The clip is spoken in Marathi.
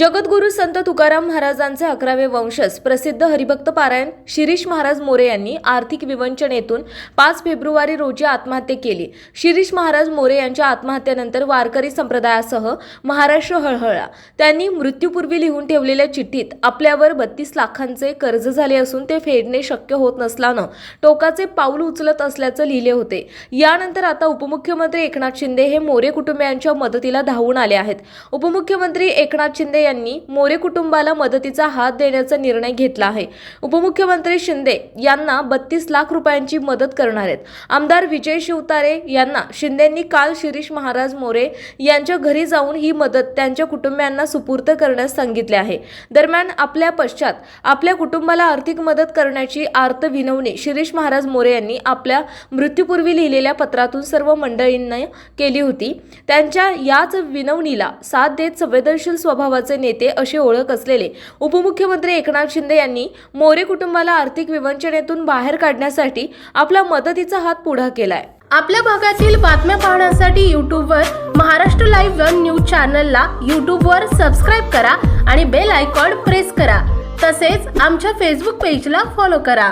जगद्गुरु संत तुकाराम महाराजांचे अकरावे वंशज प्रसिद्ध हरिभक्त पारायण शिरीष महाराज मोरे यांनी आर्थिक विवंचनेतून पाच फेब्रुवारी रोजी आत्महत्या केली. शिरीष महाराज मोरे यांच्या आत्महत्येनंतर वारकरी संप्रदायासह महाराष्ट्र हळहळला. त्यांनी मृत्यूपूर्वी लिहून ठेवलेल्या चिठ्ठीत आपल्यावर बत्तीस लाखांचे कर्ज झाले असून ते फेडणे शक्य होत नसल्यानं टोकाचे पाऊल उचलत असल्याचं लिहिले होते. यानंतर आता उपमुख्यमंत्री एकनाथ शिंदे हे मोरे कुटुंबियांच्या मदतीला धावून आले आहेत. उपमुख्यमंत्री एकनाथ शिंदे यांनी मोरे कुटुंबाला मदतीचा हात देण्याचा निर्णय घेतला आहे. उपमुख्यमंत्री शिंदे यांना बत्तीस लाख रुपयांची मदत करणार आहेत. आमदार विजय शिवतारे यांना शिंदेंनी काल शिरीष महाराज मोरे यांच्या घरी जाऊन ही मदत त्यांच्या कुटुंबियांना सुपूर्द करण्यास सांगितले आहे. दरम्यान आपल्या पश्चात आपल्या कुटुंबाला आर्थिक मदत करण्याची आर्त विनवणी शिरीष महाराज मोरे यांनी आपल्या मृत्यूपूर्वी लिहिलेल्या पत्रातून सर्व मंडळींना केली होती. त्यांच्या याच विनवणीला साथ देत संवेदनशील स्वभावाचे नेते अशी ओळख असलेले उपमुख्यमंत्री एकनाथ शिंदे यांनी मोरे कुटुंबाला आर्थिक विवंचनेतून बाहेर काढण्यासाठी आपला मदतीचा हात पुढा केलाय. आपल्या भागातील बातम्या पाहण्यासाठी यूट्यूबवर महाराष्ट्र लाईव्ह वन न्यूज चॅनलला यूट्यूबवर सबस्क्राईब करा आणि बेल आयकॉन प्रेस करा. तसेच आमच्या फेसबुक पेजला फॉलो करा.